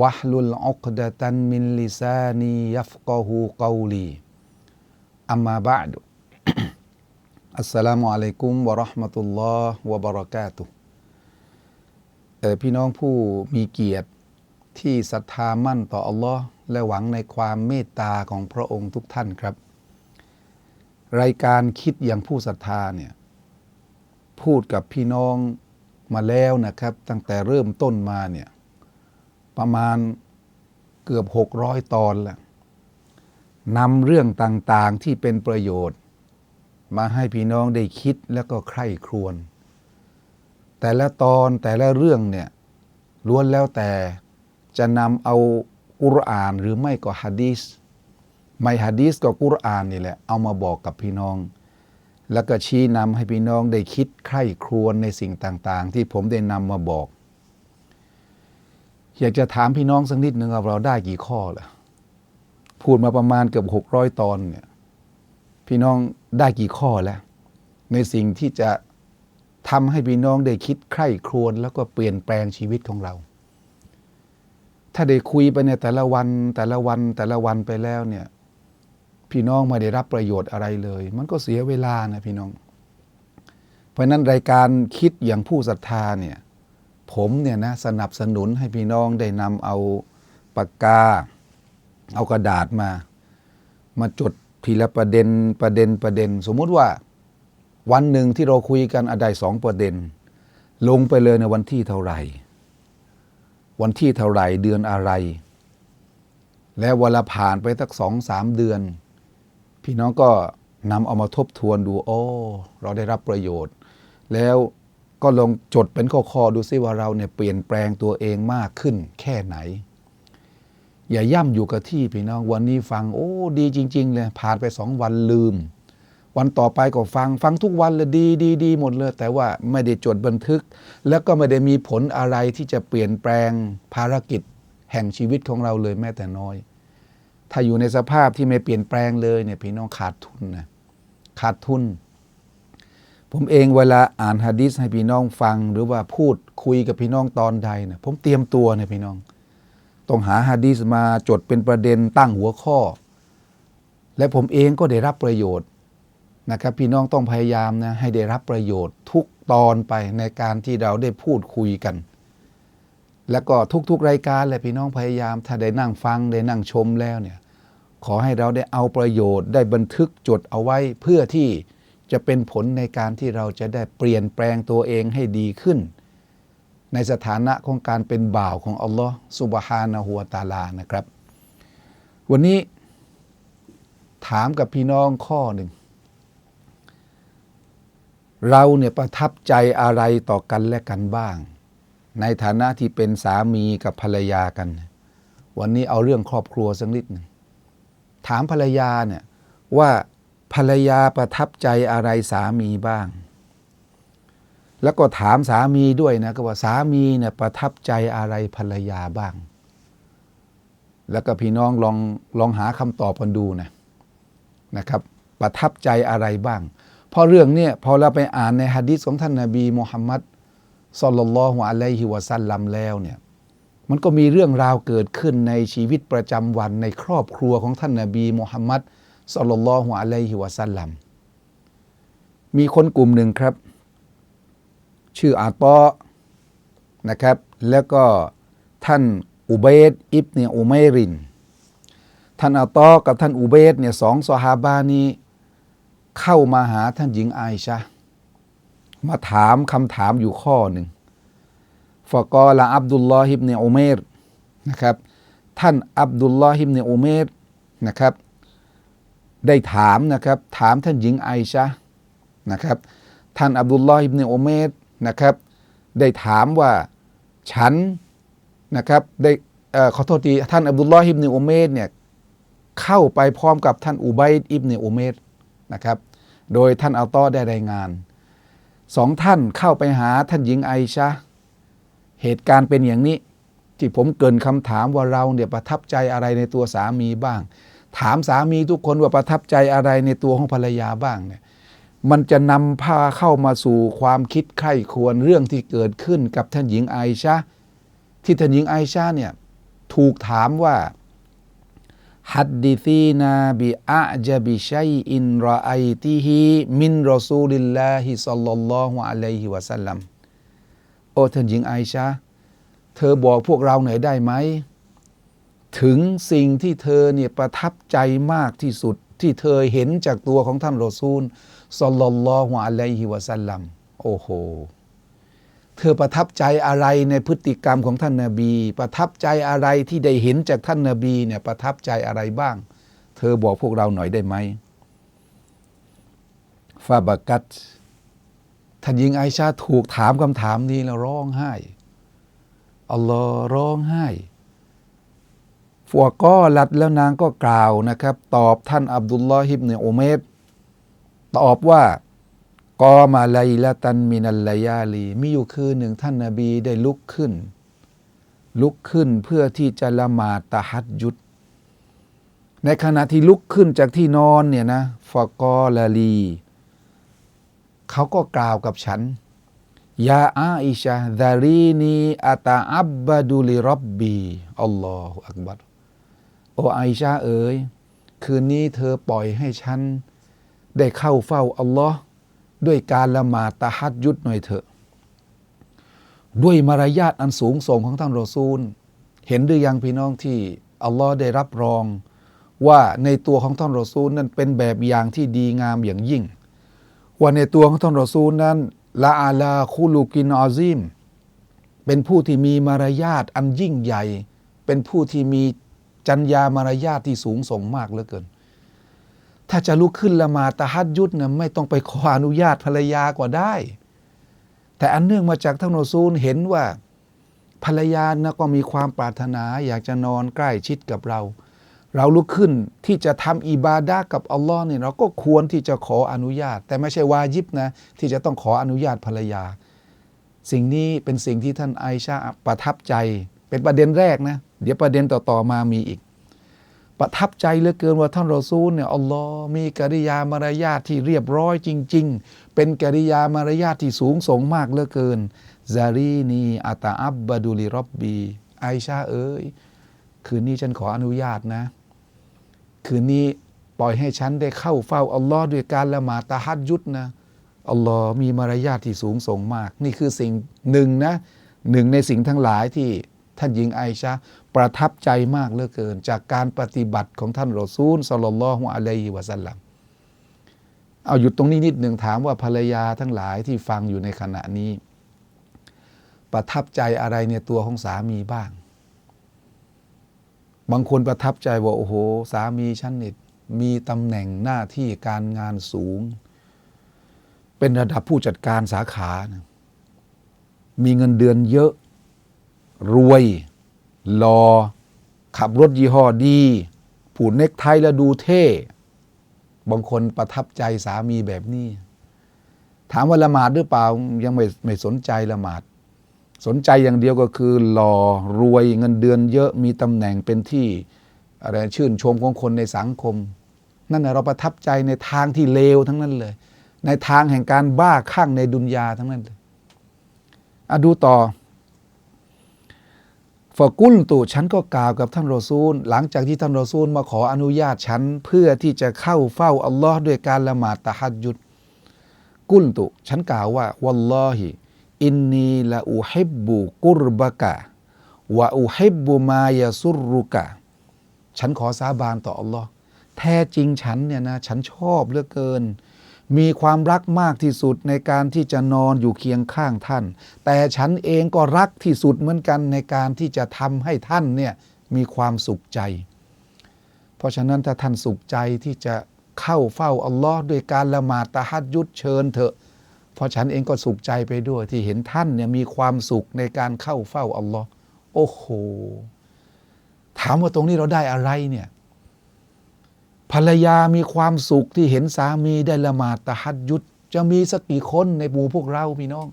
วะลุลอักดะตันมินลิซานียัฟกอฮูกอลีอัมมาบะดุอัสสลามุอะลัยกุมวะราะห์มะตุลลอฮ์วะบะเราะกาตุพี่น้องผู้มีเกียรติที่ศรัทธามั่นต่ออัลลอฮ์และหวังในความเมตตาของพระองค์ทุกท่านครับ รายการคิดอย่างผู้ศรัทธาเนี่ยพูดกับพี่น้องมาแล้วนะครับ ตั้งแต่เริ่มต้นมาเนี่ย ประมาณเกือบ 600 ตอนแล้วนำเรื่องต่างๆที่เป็นประโยชน์ มาให้พี่น้องได้คิดแล้วก็ใคร่ครวญแต่ละตอนแต่ละเรื่องเนี่ยล้วนแล้วแต่จะนำเอากุรอานหรือไม่ก็ฮะดีสไม่ฮะดีสก็กุรอานนี่แหละเอามาบอกกับพี่น้อง แล้วก็ชี้นำให้พี่น้องได้คิดใคร่ครวญในสิ่งต่างๆ ที่ผมได้นำมาบอก อยากจะถามพี่น้องสักนิดหนึ่งว่าเราได้กี่ข้อล่ะพูดมาประมาณเกือบหกร้อยตอนเนี่ยพี่น้องได้กี่ข้อแล้ว ในสิ่งที่จะทำให้พี่น้องได้คิดใคร่ครวญแล้วก็เปลี่ยนแปลงชีวิตของเรา ถ้าได้คุยไปในแต่ละวันแต่ละวันแต่ละวันไปแล้วเนี่ย พี่น้องไม่ได้รับประโยชน์อะไรเลย มันก็เสียเวลานะพี่น้อง เพราะนั้นรายการคิดอย่างผู้ศรัทธาเนี่ย ผมเนี่ยนะสนับสนุนให้พี่น้องได้นำเอาปากกา เอากระดาษมา มาจดทีละประเด็นประเด็นประเด็น สมมุติว่าวันหนึ่งที่เราคุยกันอะได้สองประเด็น ลงไปเลยในวันที่เท่าไหร่ วันที่เท่าไหร่เดือนอะไร แล้วเวลาผ่านไปสักสองสามเดือน พี่น้องก็นำเอามาทบทวนดูโอ้เราได้รับประโยชน์ แล้ว ก็ลองจดเป็นข้อๆดูซิว่าเราเนี่ยเปลี่ยนแปลงตัวเองมากขึ้นแค่ไหน อย่าย่ำอยู่กับที่พี่น้องวันนี้ฟังโอ้ดีจริง ๆ เลยผ่านไปสองวันลืม วันต่อไปก็ฟังฟังทุกวันเลยดีดีดีหมดเลย แต่ว่าไม่ได้จดบันทึก แล้วก็ไม่ได้มีผลอะไรที่จะเปลี่ยนแปลงภารกิจแห่งชีวิตของเราเลยแม้แต่น้อย ถ้าอยู่ในสภาพที่ไม่เปลี่ยนแปลงเลยเนี่ยพี่น้องขาดทุนนะขาดทุน ผมเองเวลาอ่านฮะดิษให้พี่น้องฟัง หรือว่าพูดคุยกับพี่น้องตอนใดเนี่ยผมเตรียมตัวเนี่ยพี่น้อง ต้องหาฮะดีษมาจดเป็นประเด็นตั้งหัวข้อ และผมเองก็ได้รับประโยชน์นะครับพี่น้องต้องพยายามนะให้ได้รับประโยชน์ทุกตอนไปในการที่เราได้พูดคุยกัน แล้วก็ทุกๆรายการแหละพี่น้องพยายามถ้าได้นั่งฟังได้นั่งชมแล้วเนี่ยขอให้เราได้เอาประโยชน์ได้บันทึกจดเอาไว้เพื่อที่ จะเป็นผลในการที่เราจะได้เปลี่ยนแปลงตัวเองให้ดีขึ้น ในสถานะของการเป็นบ่าวของอัลลอฮ์สุบฮานะฮัวะตาลานะครับ วันนี้ถามกับพี่น้องข้อหนึ่ง เราเนี่ยประทับใจอะไรต่อกันและกันบ้าง ในฐานะที่เป็นสามีกับภรรยากัน วันนี้เอาเรื่องครอบครัวสักนิดหนึ่งถามภรรยาเนี่ยว่า ภรรยาประทับใจอะไรสามีบ้าง แล้วก็ถามสามีด้วยนะก็ว่าสามีเนี่ยประทับใจอะไรภรรยาบ้าง แล้วก็พี่น้องลองลองหาคำตอบกันดูนะนะครับ ประทับใจอะไรบ้างเพราะเรื่องเนี้พอเราไปอ่านในฮะดิษของท่านนาบีมุฮัมมัดสลลัลลอฮุอะลัยฮิวะซัลลัมแล้วเนี่ยมันก็มีเรื่องราวเกิดขึ้นในชีวิตประจำวันในครอบครัวของท่านนาบีมุฮัมมัด สลลัลลอฮุอะลัยฮิวะซัลลัมมีคนกลุ่มหนึ่งครับ ชื่ออาตอนะครับ แล้วก็ท่านอุเบดอิบเนอุไมริน ท่านอาตอกับท่านอุเบดเนี่ยสองสหาบานี้เข้ามาหาท่านหญิงไอชะมาถามคำถามอยู่ข้อหนึ่งฟะกอละอับดุลลอฮิบเนอุเมรนะครับ ท่านอับดุลลอฮิบเนอุเมรนะครับ ได้ถามนะครับถามท่านหญิงไอชะนะครับท่านอับดุลลอฮิบเนอเมรนะครับได้ถามว่าฉันนะครับได้ขอโทษทีท่านอับดุลลอฮิบเนอเมรเนี่ยเข้าไปพร้อมกับท่านอุบัยอิบเนอเมรนะครับโดยท่านอัลตอได้รายงานสองท่านเข้าไปหาท่านหญิงไอชะเหตุการณ์เป็นอย่างนี้ที่ผมเกินคำถามว่าเราเนี่ยประทับใจอะไรในตัวสามีบ้าง ถามสามีทุกคนว่าประทับใจอะไรในตัวของภรรยาบ้างเนี่ยมันจะนำพาเข้ามาสู่ความคิดใคร่ควรเรื่องที่เกิดขึ้นกับท่านหญิงไอชะที่ท่านหญิงไอชาเนี่ยถูกถามว่าฮัดดิซีนาบิอะจบิชัยอินรอไอติฮิมินรอซูลิลลาฮิซัลลัลลอฮุอะลัยฮิวะสัลลัมโอ้ท่านหญิงไอชาเธอบอกพวกเราหน่อยได้ไหม ถึงสิ่งที่เธอเนี่ยประทับใจมากที่สุดที่เธอเห็นจากตัวของท่านรอซูลซัลลัลลอฮุอะลัยฮิวะสัลลัมโอ้โห เธอประทับใจอะไรในพฤติกรรมของท่านนาบี ประทับใจอะไรที่ได้เห็นจากท่านนาบีเนี่ยประทับใจอะไรบ้าง เธอบอกพวกเราหน่อยได้ไหมฟาบากัตท่านหญิงไอชาถูกถามคำถามนี้แล้วร้องไห้อัลลอฮ์ร้องไห้ ฟัวก็ลัดแล้วนางก็กล่าวนะครับ ตอบท่านอับดุลลอฮิบเนอุเมดตอบว่ากอมาไลละตันมินัลลยาลีมีอยู่คืนหนึ่งท่านนาบีได้ลุกขึ้น ลุกขึ้นเพื่อที่จะละหมาดตะฮัดยุด ในขณะที่ลุกขึ้นจากที่นอนเนี่ยนะฟากอลาลีเขาก็กล่าวกับฉันยาอาอิชาดารีนีอาตาอับบาดูลิรับบีอัลลอฮฺอักบัร โอไอชาเอ๋ยคืนนี้เธอปล่อยให้ฉัน ได้เข้าเฝ้าอัลลอฮ์ด้วยการละหมาดตะฮัดยุดหน่อยเถอะ ด้วยมารยาทอันสูงส่งของท่านรอซูล เห็นหรือยังพี่น้องที่อัลลอฮ์ได้รับรอง ว่าในตัวของท่านรอซูลนั้นเป็นแบบอย่างที่ดีงามอย่างยิ่ง ว่าในตัวของท่านรอซูลนั้นละอาลาคูลูกินอาซิมเป็นผู้ที่มีมารยาทอันยิ่งใหญ่ เป็นผู้ที่มี จัญญามารยาทที่สูงส่งมากเหลือเกิน ถ้าจะลุกขึ้นละหมาดตะฮัดยุดนะไม่ต้องไปขออนุญาตภรรยากว่าได้ แต่อันเนื่องมาจากท่านรอซูลเห็นว่า ภรรยานะก็มีความปรารถนาอยากจะนอนใกล้ชิดกับเรา เราลุกขึ้นที่จะทำอิบาดะกับอัลลอฮ์เนี่ยเราก็ควรที่จะขออนุญาต แต่ไม่ใช่วาญิบนะที่จะต้องขออนุญาตภรรยา สิ่งนี้เป็นสิ่งที่ท่านไอชาประทับใจ เป็นประเด็นแรกนะ เดี๋ยวประเด็นต่อๆมามีอีก ประทับใจเหลือเกินว่าท่านรอซูลเนี่ยอัลลอฮ์มีกิริยามารยาทที่เรียบร้อยจริง ๆ เป็นกิริยามารยาทที่สูงส่งมากเหลือเกินซารีนีอาตาอับบาดูลิรอบบีไอชาเอ๋ยคืนนี้ฉันขออนุญาตนะ คืนนี้ปล่อยให้ฉันได้เข้าเฝ้าอัลลอฮ์ด้วยการละหมาดตะฮัดยุดนะอัลลอฮ์มีมารยาทที่สูงส่งมาก นี่คือสิ่งหนึ่งนะหนึ่งในสิ่งทั้งหลายที่ ท่านหญิงไอชาประทับใจมากเหลือเกิน จากการปฏิบัติของท่านรอซูลสลลลลอฮุอะลัยฮิวะสัลลัมเอาหยุดตรงนี้นิดหนึ่งถามว่าภรรยาทั้งหลายที่ฟังอยู่ในขณะนี้ ประทับใจอะไรในตัวของสามีบ้าง บางคนประทับใจว่าโอ้โห สามีฉันนี่มีตำแหน่งหน้าที่การงานสูง เป็นระดับผู้จัดการสาขานะมีเงินเดือนเยอะ รวยรอขับรถยี่ห้อดีผูดเน็กไทแล้วดูเท่ บางคนประทับใจสามีแบบนี้ ถามว่าละหมาดหรือเปล่ายังไม่ไม่สนใจละหมาด สนใจอย่างเดียวก็คือหล่อรวยเงินเดือนเยอะมีตำแหน่งเป็นที่อะไรชื่นชมของคนในสังคม นั่นนะเราประทับใจในทางที่เลวทั้งนั้นเลย ในทางแห่งการบ้าคลั่งในดุนยาทั้งนั้นเลยอะดูต่อ ฟอกุลตุฉันก็กล่าวกับท่านรอซูล หลังจากที่ท่านรอซูลมาขออนุญาตฉันเพื่อที่จะเข้าเฝ้าอัลลอฮ์ด้วยการละหมาดตะฮัดยุดกุลตุ ฉันกล่าวว่าวัลลอฮิอินนีละอูฮิบบุกุรบะกะวะอูฮิบบุมายาซุรุกะ ฉันขอสาบานต่ออัลลอฮ์แท้จริงฉันเนี่ยนะ ฉันชอบเหลือเกิน มีความรักมากที่สุดในการที่จะนอนอยู่เคียงข้างท่าน แต่ฉันเองก็รักที่สุดเหมือนกันในการที่จะทำให้ท่านเนี่ยมีความสุขใจ เพราะฉะนั้นถ้าท่านสุขใจที่จะเข้าเฝ้าอัลลอฮ์ด้วยการละหมาดตะฮัดยุดเชิญเถอะ เพราะฉันเองก็สุขใจไปด้วยที่เห็นท่านเนี่ยมีความสุขในการเข้าเฝ้าอัลลอฮ์โอ้โห ถามว่าตรงนี้เราได้อะไรเนี่ย ภรรยามีความสุขที่เห็นสามีได้ละหมาดตะฮัดยุดจะมีสักกี่คนในหมู่พวกเราพี่น้อง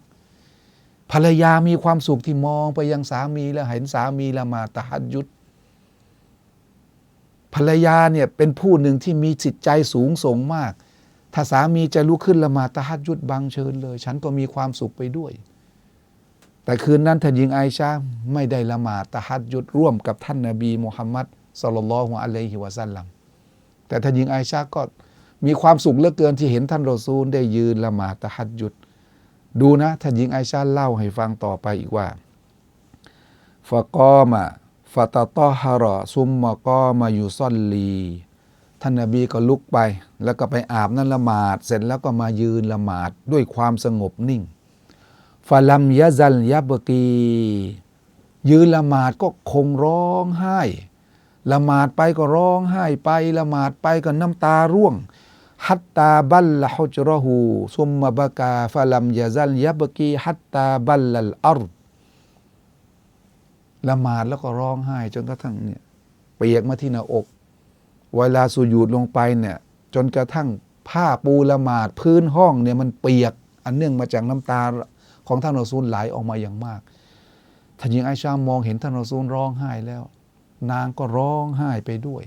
ภรรยามีความสุขที่มองไปยังสามีแล้วเห็นสามีละหมาดตะฮัดยุดภรรยาเนี่ยเป็นผู้หนึ่งที่มีจิตใจสูงส่งมาก ถ้าสามีจะลุกขึ้นละหมาดตะฮัดยุดบังเชิญเลย ฉันก็มีความสุขไปด้วย แต่คืนนั้นท่านหญิงไอชาไม่ได้ละหมาดตะฮัดยุดร่วมกับท่านนาบีมุฮัมมัดสลลัลลอฮุอะลัยฮิวะสัลลัม แต่ท่านหญิงไอชาก็มีความสุขเหลือเกินที่เห็นท่านรอซูลได้ยืนละหมาดตะฮัดยุด ดูนะท่านหญิงไอชาเล่าให้ฟังต่อไปอีกว่าฟะกอมะฟะตะตอฮาระซุมมะกอมาอยู่ซ่อนลี ท่านนบีก็ลุกไป แล้วก็ไปอาบนั่นละหมาด เสร็จแล้วก็มายืนละหมาดด้วยความสงบนิ่งฟาลัมยะซัลยะบกี ยืนละหมาดก็คงร้องไห้ ละหมาดไปก็ร้องไห้ไป ละหมาดไปก็น้ำตาร่วง ฮัตตาบัลละฮุจรหูซุมมะบกาฟะลัมยะซัลยะบกีฮัตตาบัลลัลอัรละหมาดแล้วก็ร้องไห้จนกระทั่งเนี่ยเปียกมาที่หน้าอก เวลาสุญูดลงไปเนี่ยจนกระทั่งผ้าปูละหมาดพื้นห้องเนี่ยมันเปียกอันเนื่องมาจากน้ำตาของท่านรอซูลไหลออกมาอย่างมากท่านหญิงไอชามองเห็นท่านรอซูลร้องไห้แล้ว นางก็ร้องไห้ไปด้วย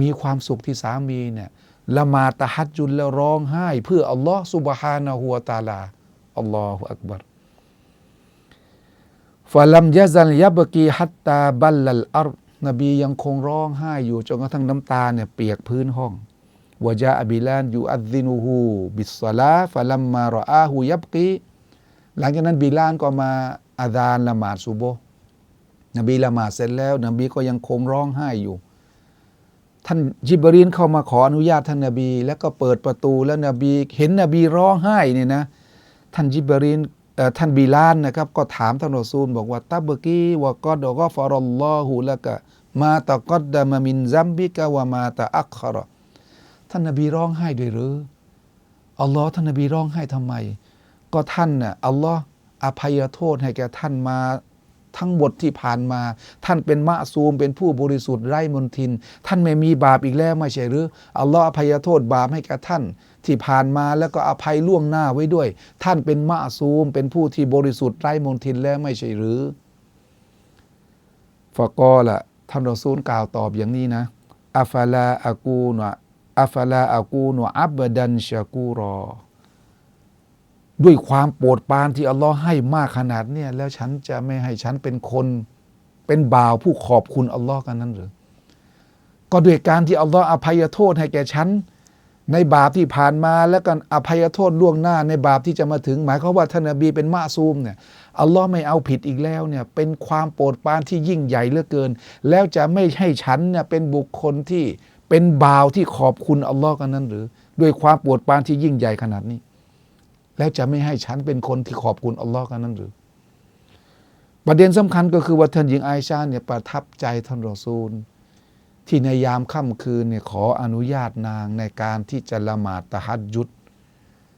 มีความสุขที่สามีเนี่ยละมาตะฮัดจุนแล้วร้องไห้ เพื่ออัลลอฮ์สุบฮานะฮูวตาลาอัลลอฮฺอักบัรฟะลัมยะซัลยะบกีฮัตตาบัลลัลอัรนบียังคงร้องไห้อยู่จนกระทั่งน้ำตาเนี่ยเปียกพื้นห้องวะจาอบิลานยูอัดซินูฮูบิสซาลาฟะลัมมารออาฮูยับกีหลังจากนั้นบิลานก็มาอาดานละหมาดซุโบ นบีละหมาดเสร็จแล้ว นบีก็ยังคงร้องไห้อยู่ ท่านจิบรีนเข้ามาขออนุญาตท่านนบี แล้วก็เปิดประตูแล้วนบี เห็นนบีร้องไห้เนี่ยนะ ท่านจิบรีนท่านบิลานนะครับ ก็ถามท่านรอซูล บอกว่าตับกีวะกอดก็ฟารัลลอฮุละกะมาตะกอดดามามินซัมบิกะวะมาตะอักคารท่านนบีร้องไห้ด้วยหรืออัลลอฮ์ท่านนบีร้องไห้ทำไม ก็ท่านน่ะอัลลอฮ์อภัยโทษให้แก่ท่านมา ทั้งหมดที่ผ่านมา ท่านเป็นมะซูม เป็นผู้บริสุทธิ์ไร้มนทิน ท่านไม่มีบาปอีกแล้วไม่ใช่หรืออัลลอฮ์อภัยโทษบาปให้แก่ท่านที่ผ่านมาแล้วก็อภัยล่วงหน้าไว้ด้วย ท่านเป็นมะซูม เป็นผู้ที่บริสุทธิ์ไร้มนทินแล้วไม่ใช่หรือฟะกอละท่านรอซูลกล่าวตอบอย่างนี้นะอัฟลาอากูนอัฟลาอากูนอับดันชากูรอ ด้วยความโปรดปรานที่อัลลอฮ์ให้มากขนาดเนี้ยแล้วฉันจะไม่ให้ฉันเป็นคนเป็นบ่าวผู้ขอบคุณอัลลอฮ์กันนั้นหรือ ก็ด้วยการที่อัลลอฮ์อภัยโทษให้แก่ฉันในบาปที่ผ่านมาแล้วก็อภัยโทษล่วงหน้าในบาปที่จะมาถึง หมายความว่าท่านนบีเป็นมะซูมเนี่ยอัลลอฮ์ไม่เอาผิดอีกแล้วเนี่ยเป็นความโปรดปรานที่ยิ่งใหญ่เหลือเกิน แล้วจะไม่ให้ฉันเนี่ยเป็นบุคคลที่เป็นบ่าวที่ขอบคุณอัลลอฮ์กันนั้นหรือ ด้วยความโปรดปรานที่ยิ่งใหญ่ขนาดนี้ แล้วจะไม่ให้ฉันเป็นคนที่ขอบคุณอัลลอฮ์กันนั้นหรือ ประเด็นสำคัญก็คือว่าท่านหญิงไอชาเนี่ยประทับใจท่านรอซูล ที่ในยามค่ำคืนเนี่ยขออนุญาตนางในการที่จะละหมาดตะฮัดยุด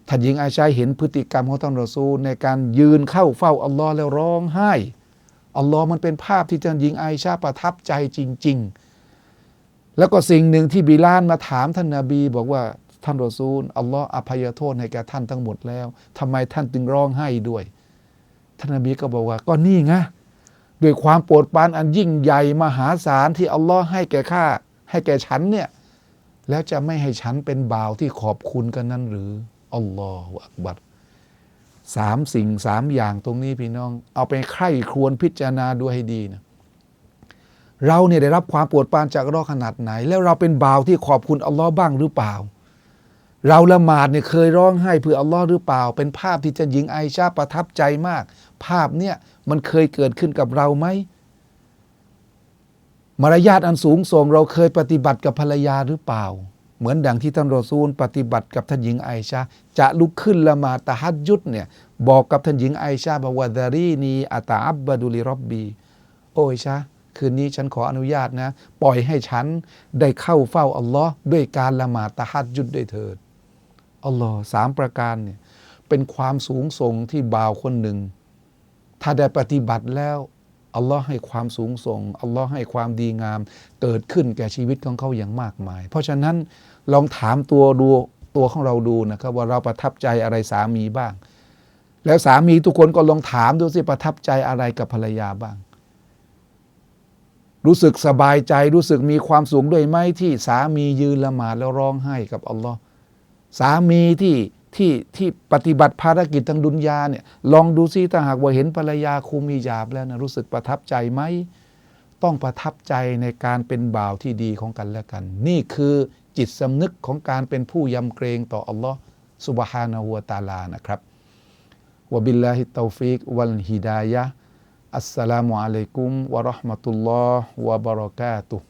ท่านหญิงไอชาเห็นพฤติกรรมของท่านรอซูล ในการยืนเข้าเฝ้าอัลลอฮ์แล้วร้องไห้อัลลอฮ์มันเป็นภาพที่ท่านหญิงไอชาประทับใจจริง ๆ แล้วก็สิ่งหนึ่งที่บิลานมาถามท่านนาบีบอกว่า ท่านรอซูลอัลลอฮ์อภัยโทษให้แก่ท่านทั้งหมดแล้วทำไมท่านจึงร้องไห้ด้วย ท่านนบีก็บอกว่าก็นี่ไงด้วยความโปรดปรานอันยิ่งใหญ่มหาศาลที่อัลลอฮ์ให้แก่ข้าให้แก่ฉันเนี่ยแล้วจะไม่ให้ฉันเป็นบ่าวที่ขอบคุณกันนั้นหรืออัลลอฮฺอักบัรสามสิ่งสามอย่างตรงนี้พี่น้อง เอาไปใคร่ครวญพิจารณาดูให้ดีนะเราเนี่ยได้รับความโปรดปรานจากอัลลอฮ์ขนาดไหน แล้วเราเป็นบ่าวที่ขอบคุณอัลลอฮ์บ้างหรือเปล่า เราละหมาดเนี่ยเคยร้องไห้เพื่ออัลลอฮ์หรือเปล่า เป็นภาพที่จะหญิงไอชาประทับใจมาก ภาพเนี่ยมันเคยเกิดขึ้นกับเราไหมมารยาทอันสูงส่งเราเคยปฏิบัติกับภรรยาหรือเปล่า เหมือนดังที่ท่านรอซูล ปฏิบัติกับท่านหญิงไอชาจะลุกขึ้นละหมาดตะฮัดยุดเนี่ยบอกกับท่านหญิงไอชาบอกว่าดารีนีอัตาอับบาดุลิรอบบี โอ้ยชาคืนนี้ฉันขออนุญาตนะ ปล่อยให้ฉันได้เข้าเฝ้าอัลลอฮ์ด้วยการละหมาดตะฮัดยุดด้วยเถิด อัลลอฮ์สามประการเนี่ยเป็นความสูงส่งที่บ่าวคนหนึ่ง ถ้าได้ปฏิบัติแล้วอัลลอฮ์ให้ความสูงส่งอัลลอฮ์ให้ความดีงาม เกิดขึ้นแก่ชีวิตของเขาอย่างมากมาย เพราะฉะนั้นลองถามตัวดูตัวของเราดูนะครับ ว่าเราประทับใจอะไรสามีบ้าง แล้วสามีทุกคนก็ลองถามดูสิประทับใจอะไรกับภรรยาบ้าง รู้สึกสบายใจรู้สึกมีความสุขด้วยไหมที่สามียืนละหมาดแล้วร้องไห้กับอัลลอฮ์ สามีที่ที่ที่ปฏิบัติภารกิจทางดุนยาเนี่ยลองดูซิถ้าหากว่าเห็นภรรยาคุมฮิญาบแล้วนะรู้สึกประทับใจไหมต้องประทับใจในการเป็นบ่าวที่ดีของกันและกัน นี่คือจิตสำนึกของการเป็นผู้ยำเกรงต่ออัลลอฮ์สุบฮานะฮูวตาลานะครับวบิลลาฮิตตอฟิกวัลฮิดายะอัสสลามุอะลัยกุมวะราะห์มะตุลลอฮ์วะบะเราะกาตุฮ์